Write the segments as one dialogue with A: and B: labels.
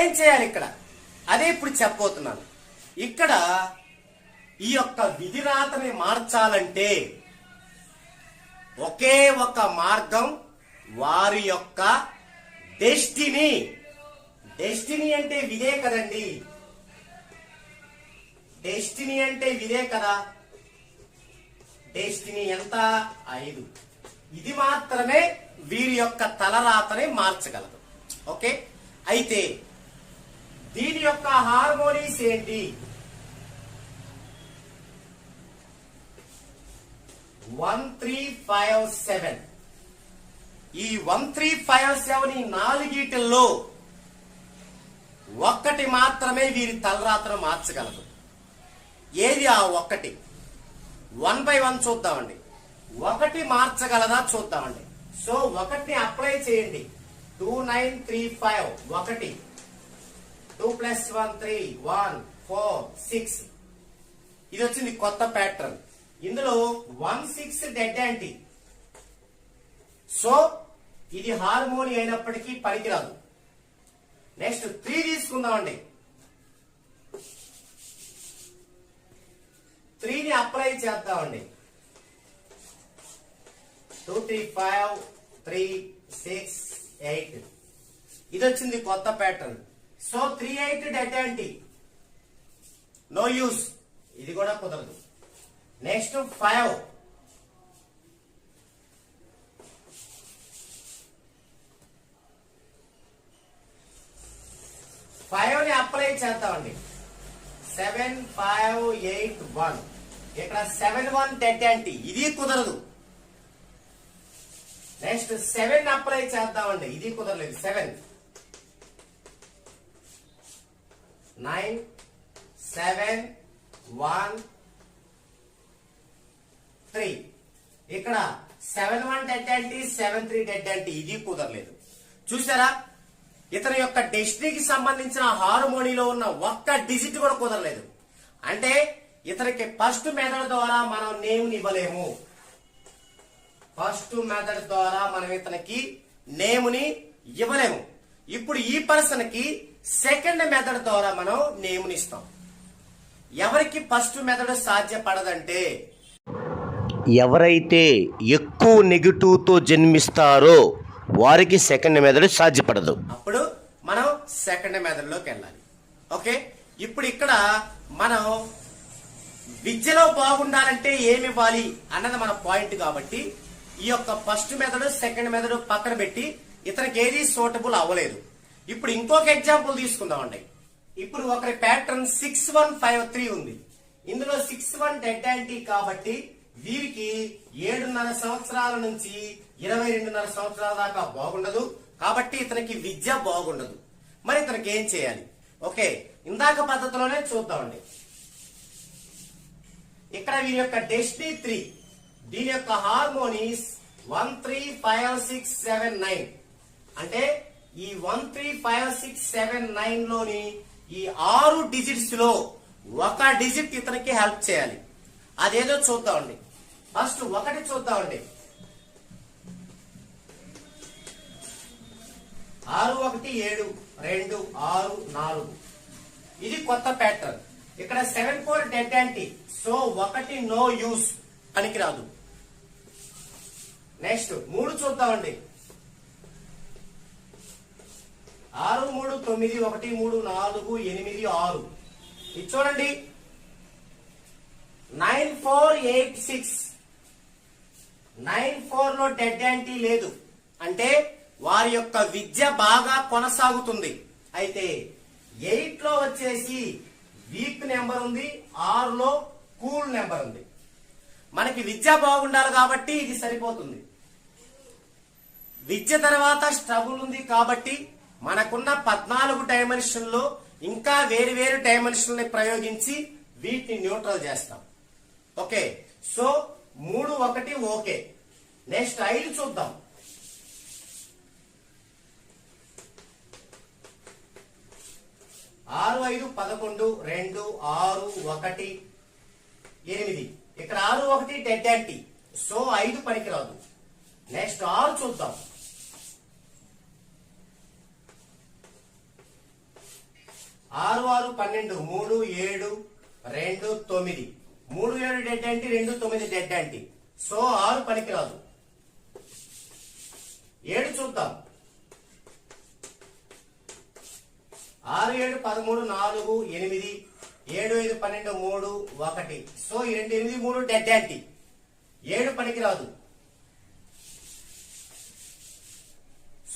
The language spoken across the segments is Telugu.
A: ఏం చేయాలి ఇక్కడ? అదే ఇప్పుడు చెప్పబోతున్నాను. ఇక్కడ ఈ యొక్క విధిరాతని మార్చాలంటే ఒకే ఒక మార్గం వారి యొక్క డెస్టినీ. డెస్టినీ అంటే విదే కదండి. డెస్టినీ అంటే విదే కదా. డెస్టినీ ఎంత? ఐదు. ఇది మాత్రమే వీరి యొక్క తలరాతని మార్చగలదు. ఓకే? అయితే దీని యొక్క హార్మోనీస్ ఏంటి? One three five seven. ఈ వన్ త్రీ ఫైవ్ సెవెన్ ఈ నాలుగిటిల్లో ఒక్కటి మాత్రమే వీరి తలరాత్ర మార్చగలదు. ఏది ఆ ఒక్కటి? వన్ బై వన్ చూద్దామండి. ఒకటి మార్చగలదా చూద్దామండి. సో ఒకటిని అప్లై చేయండి. Two nine three five. ఒకటి. Two plus one three one four six. ఇది వచ్చింది కొత్త ప్యాటర్న్ ఇందులో one six dead anti so ఇది హార్మోని అయినప్పటికీ పనికిరాదు. నెక్స్ట్ త్రీ తీసుకుందామండి. త్రీని అప్లై చేద్దామండి. Two three five three six eight. ఇది వచ్చింది కొత్త pattern so three eight dead anti no use ఇది కూడా కుదరదు. నెక్స్ట్ ఫైవ్ ఫైవ్ని అప్లై చేద్దామండి. సెవెన్ ఫైవ్ ఎయిట్ వన్ ఇక్కడ సెవెన్ వన్ డెడ్ యాంటీ ఇది కుదరదు. నెక్స్ట్ సెవెన్ అప్లై చేద్దామండి. ఇది కుదరలేదు. Seven nine seven one three. ఇక్కడ సెవెన్ వన్ డెడ్ అంటే సెవెన్ త్రీ డెడ్ అంటే ఇది కుదరలేదు. చూసారా? ఇతని యొక్క డెస్టినీకి సంబంధించిన హార్మోనీలో ఉన్న ఒక్క డిజిట్ కూడా కుదరలేదు. అంటే ఇతనికి ఫస్ట్ మెథడ్ ద్వారా మనం నేమ్ ఇవ్వలేము. ఫస్ట్ మెథడ్ ద్వారా మనం ఇతనికి నేముని ఇవ్వలేము. ఇప్పుడు ఈ పర్సన్కి సెకండ్ మెథడ్ ద్వారా మనం నేముని ఇస్తాం. ఎవరికి ఫస్ట్ మెథడ్ సాధ్యపడదంటే
B: ఎవరైతే ఎక్కువ నెగిటివ్తో జన్మిస్తారో వారికి సెకండ్ మెథడ్ సాధ్యపడదు.
A: అప్పుడు మనం సెకండ్ మెథడ్లోకి వెళ్ళాలి. ఓకే? ఇప్పుడు ఇక్కడ మనం విద్యలో బాగుండాలంటే ఏమి ఇవ్వాలి అన్నది మన పాయింట్ కాబట్టి ఈ యొక్క ఫస్ట్ మెథడ్ సెకండ్ మెథడ్ పక్కన పెట్టి ఇతనికి ఏది సూటబుల్ అవ్వలేదు. ఇప్పుడు ఇంకొక ఎగ్జాంపుల్ తీసుకుందామండి. ఇప్పుడు ఒకరి pattern six one five three ఉంది. ఇందులో సిక్స్ వన్ డెడ్ కాబట్టి వీరికి ఏడున్నర సంవత్సరాల నుంచి ఇరవై రెండున్నర సంవత్సరాల దాకా బాగుండదు. కాబట్టి ఇతనికి విద్య బాగుండదు. మరి ఇతనికి ఏం చేయాలి? ఓకే ఇందాక పద్ధతిలోనే చూద్దామండి. ఇక్కడ వీరి యొక్క డెస్టినీ త్రీ దీని యొక్క harmonies one three five six seven nine అంటే ఈ one three five six seven నైన్లోని ఈ ఆరు డిజిట్స్లో ఒక డిజిట్ ఇతనికి హెల్ప్ చేయాలి. అదేదో చూద్దామండి ఫస్ట్ ఒకటి చూద్దామండి ఆరు ఒకటి ఏడు రెండు ఆరు నాలుగు. ఇది కొత్త ప్యాటర్న్ ఇక్కడ seven four dead anti so ఒకటి నో యూస్ పనికిరాదు. నెక్స్ట్ మూడు చూద్దామండి ఆరు మూడు తొమ్మిది ఒకటి మూడు నాలుగు ఎనిమిది ఆరు. ఇది చూడండి. Nine four eight six. Nine ఫోర్లో డెడ్ యాంటీ లేదు. అంటే వారి యొక్క విద్య బాగా కొనసాగుతుంది. అయితే ఎయిట్లో వచ్చేసి వీక్ నెంబర్ ఉంది ఆరులో కూల్ నెంబర్ ఉంది. మనకి విద్య బాగుండాలి కాబట్టి ఇది సరిపోతుంది. విద్య తర్వాత స్ట్రగుల్ ఉంది కాబట్టి మనకున్న పద్నాలుగు డైమెన్షన్లు ఇంకా వేరు వేరు డైమెన్షన్ ప్రయోగించి వీటిని న్యూట్రల్ చేస్తాం. ఓకే సో మూడు ఒకటి ఓకే. నెక్స్ట్ ఐదు చూద్దాం. ఆరు ఐదు పదకొండు రెండు ఆరు ఒకటి ఎనిమిది. ఇక్కడ ఆరు ఒకటి డెడ్ యాంటీ సో ఐదు పనికిరాదు. నెక్స్ట్ ఆరు చూద్దాం. ఆరు ఆరు పన్నెండు మూడు ఏడు రెండు తొమ్మిది. మూడు ఏడు డెడ్ అంటే రెండు తొమ్మిది డెడ్ అంటే సో ఆరు పనికిరాదు. ఏడు చూద్దాం. ఆరు ఏడు పదమూడు నాలుగు ఎనిమిది ఏడు ఐదు పన్నెండు మూడు ఒకటి. సో ఈ రెండు ఎనిమిది మూడు డెడ్ యాంటీ ఏడు పనికిరాదు.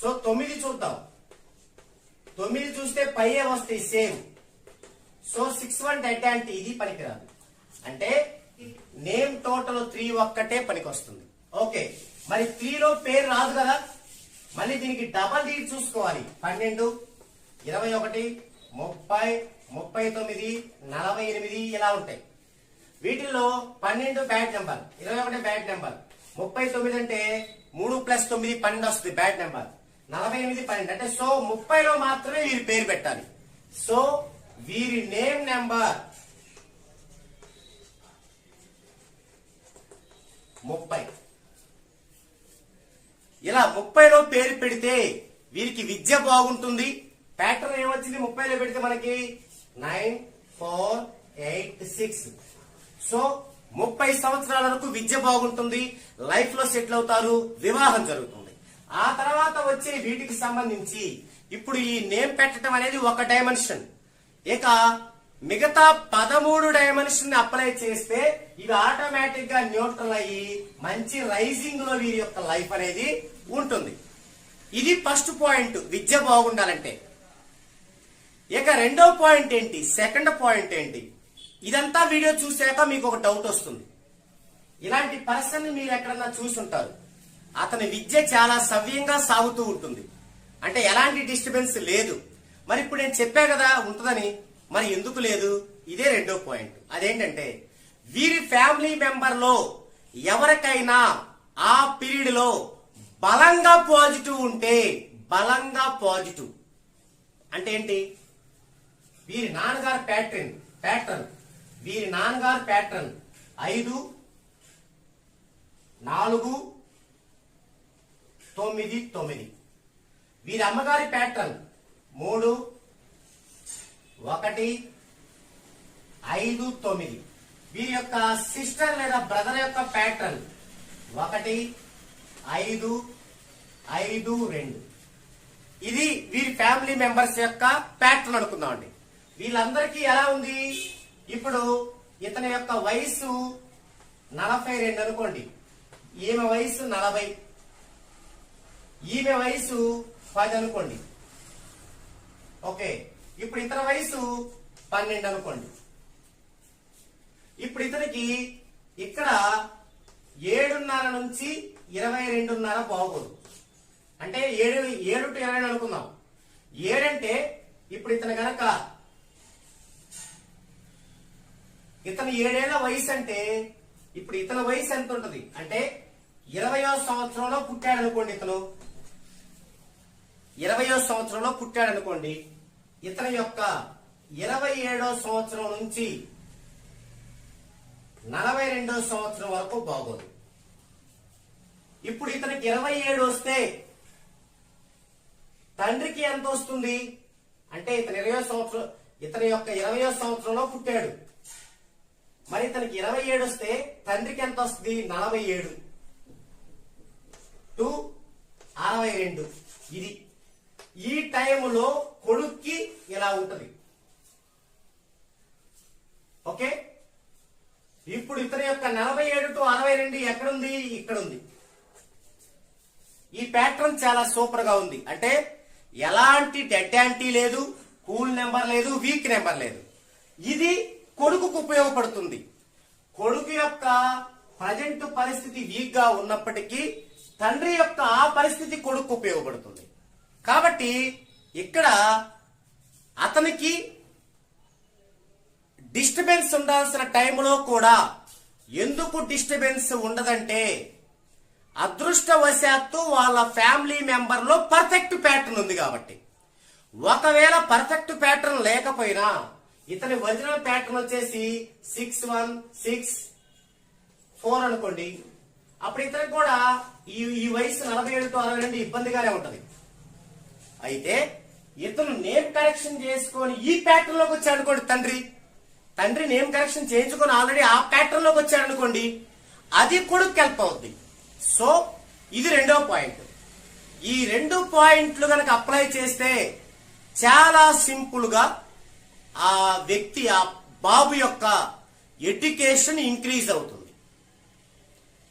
A: సో తొమ్మిది చూద్దాం. తొమ్మిది చూస్తే పైయే వస్తాయి? Same. So six one dead అంటే ఇది పనికిరాదు. అంటే నేమ్ టోటల్ త్రీ ఒక్కటే పనికి వస్తుంది ఓకే. మరి త్రీలో పేరు రాదు కదా? మళ్ళీ దీనికి డబల్ డీట్ చూసుకోవాలి. పన్నెండు ఇరవై ఒకటి ముప్పై ముప్పై తొమ్మిది నలభై ఎనిమిది ఇలా ఉంటాయి. వీటిల్లో పన్నెండు బ్యాడ్ నెంబర్ ఇరవై ఒకటి బ్యాడ్ నెంబర్ ముప్పై తొమ్మిది అంటే మూడు ప్లస్ తొమ్మిది పన్నెండు వస్తుంది బ్యాడ్ నెంబర్ నలభై ఎనిమిది పన్నెండు. అంటే సో ముప్పైలో మాత్రమే వీరి పేరు పెట్టాలి. సో వీరి నేమ్ నెంబర్ ముప్పై. ఇలా ముప్పైలో పేరు పెడితే వీరికి విద్య బాగుంటుంది. ప్యాటర్న్ ఏమొచ్చింది? ముప్పైలో పెడితే మనకి nine four eight six. So ముప్పై సంవత్సరాల వరకు విద్య బాగుంటుంది. లైఫ్లో సెటిల్ అవుతారు. వివాహం జరుగుతుంది. ఆ తర్వాత వచ్చే వీటికి సంబంధించి ఇప్పుడు ఈ నేమ్ పెట్టడం అనేది ఒక డైమెన్షన్ ఇక మిగతా పదమూడు డైమెన్షన్ అప్లై చేస్తే ఇవి ఆటోమేటిక్గా న్యూట్రల్ అయ్యి మంచి రైజింగ్లో వీరి యొక్క లైఫ్ అనేది ఉంటుంది. ఇది ఫస్ట్ పాయింట్ విద్య బాగుండాలంటే. ఇక రెండో పాయింట్ ఏంటి? సెకండ్ పాయింట్ ఏంటి? ఇదంతా వీడియో చూసాక మీకు ఒక డౌట్ వస్తుంది. ఇలాంటి పర్సన్ మీరు ఎక్కడన్నా చూసుంటారు. అతని విద్య చాలా సవ్యంగా సాగుతూ ఉంటుంది. అంటే ఎలాంటి డిస్టర్బెన్స్ లేదు. మరి ఇప్పుడు నేను చెప్పా కదా ఉంటుందని. మరి ఎందుకు లేదు? ఇదే రెండో పాయింట్. అదేంటంటే వీరి ఫ్యామిలీ మెంబర్లో ఎవరికైనా ఆ పీరియడ్లో బలంగా పాజిటివ్ ఉంటే బలంగా పాజిటివ్. అంటే ఏంటి? వీరి నాన్నగారు ప్యాటర్న్ ప్యాటర్న్. వీరి నాన్నగారు ప్యాటర్న్ ఐదు నాలుగు తొమ్మిది తొమ్మిది. వీరి అమ్మగారి ప్యాటర్న్ మూడు ఒకటి ఐదు తొమ్మిది. వీరి యొక్క సిస్టర్ లేదా బ్రదర్ యొక్క ప్యాటర్న్ ఒకటి ఐదు ఐదు రెండు. ఇది వీరి ఫ్యామిలీ మెంబర్స్ యొక్క ప్యాటర్న్ అనుకుందామండి వీళ్ళందరికీ ఎలా ఉంది? ఇప్పుడు ఇతని యొక్క వయసు నలభై రెండు అనుకోండి. ఈమె వయసు నలభై. ఈమె వయసు పది అనుకోండి. ఓకే. ఇప్పుడు ఇతని వయసు పన్నెండు అనుకోండి. ఇప్పుడు ఇతనికి ఇక్కడ ఏడున్నర నుంచి ఇరవై రెండున్నర బాగోదు. అంటే ఏడు ఏడు టు ఇరవై అనుకుందాం. ఏడంటే ఇప్పుడు ఇతను గనక ఇతను ఏడేళ్ళ వయసు అంటే ఇప్పుడు ఇతని వయసు ఎంత ఉంటుంది? అంటే ఇరవయో సంవత్సరంలో పుట్టాడు అనుకోండి ఇతను. ఏడో సంవత్సరంలో పుట్టాడు అనుకోండి ఇతని యొక్క ఇరవై ఏడో సంవత్సరం నుంచి నలభై రెండో సంవత్సరం వరకు బాగోదు. ఇప్పుడు ఇతనికి ఇరవై ఏడు వస్తే తండ్రికి ఎంత వస్తుంది? అంటే ఇతని ఇరవై సంవత్సరం ఇతని యొక్క ఇరవయో సంవత్సరంలో పుట్టాడు. మరి ఇతనికి ఇరవై ఏడు వస్తే తండ్రికి ఎంత వస్తుంది? నలభై ఏడు. టు అరవై రెండు. ఇది ఈ టైంలో కొడుక్కి ఇలా ఉంటది? ఓకే? ఇప్పుడు ఇతని యొక్క నలభై ఏడు టు అరవై రెండు ఎక్కడుంది? ఇక్కడ ఉంది ఈ ప్యాటర్న్ చాలా సూపర్గా ఉంది. అంటే ఎలాంటి డెడ్ యాంటీ లేదు కూల్ నెంబర్ లేదు వీక్ నెంబర్ లేదు. ఇది కొడుకుకు ఉపయోగపడుతుంది. కొడుకు యొక్క ప్రజెంట్ పరిస్థితి వీక్గా ఉన్నప్పటికీ తండ్రి యొక్క ఆ పరిస్థితి కొడుకు ఉపయోగపడుతుంది. కాబట్టి ఇక్కడ అతనికి డిస్టర్బెన్స్ ఉండాల్సిన టైంలో కూడా ఎందుకు డిస్టర్బెన్స్ ఉండదంటే అదృష్టవశాత్తు వాళ్ళ ఫ్యామిలీ మెంబర్లో పర్ఫెక్ట్ ప్యాటర్న్ ఉంది కాబట్టి. ఒకవేళ పర్ఫెక్ట్ ప్యాటర్న్ లేకపోయినా ఇతని ఒరిజినల్ ప్యాటర్న్ వచ్చేసి సిక్స్ వన్ సిక్స్ ఫోర్ అనుకోండి. అప్పుడు ఇతనికి కూడా ఈ ఈ వయసు నలభై ఏడు టు అరవై రెండు ఇబ్బందిగానే ఉంటుంది. అయితే ఇతను నేమ్ కరెక్షన్ చేసుకొని ఈ ప్యాటర్న్లోకి వచ్చాడు అనుకోండి తండ్రి. తండ్రి నేమ్ కరెక్షన్ చేయించుకొని ఆల్రెడీ ఆ ప్యాటర్న్లోకి వచ్చాడు అనుకోండి అది కొడుకు హెల్ప్ అవుద్ది. సో ఇది రెండో పాయింట్ ఈ రెండు పాయింట్లు కనుక అప్లై చేస్తే చాలా సింపుల్గా ఆ వ్యక్తి ఆ బాబు యొక్క ఎడ్యుకేషన్ ఇంక్రీజ్ అవుతుంది.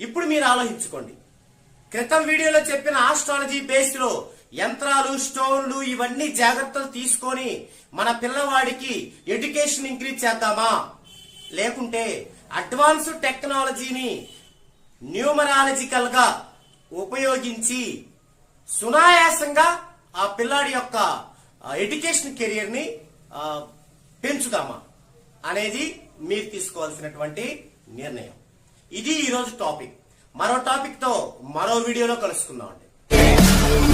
A: ఇప్పుడు మీరు ఆలోచించుకోండి. క్రితం వీడియోలో చెప్పిన ఆస్ట్రాలజీ బేస్లో యంత్రాలు స్టోన్లు ఇవన్నీ జాగ్రత్తలు తీసుకొని మన పిల్లవాడికి ఎడ్యుకేషన్ ఇంక్రీజ్ చేద్దామా? లేకుంటే అడ్వాన్స్డ్ టెక్నాలజీని న్యూమరాలజికల్గా ఉపయోగించి సునాయాసంగా ఆ పిల్లాడి యొక్క ఎడ్యుకేషన్ కెరియర్ని పెంచుదామా అనేది మీరు తీసుకోవాల్సినటువంటి నిర్ణయం. ఇది ఈరోజు టాపిక్. మరో టాపిక్తో మరో వీడియోలో కలుసుకుందాం అండి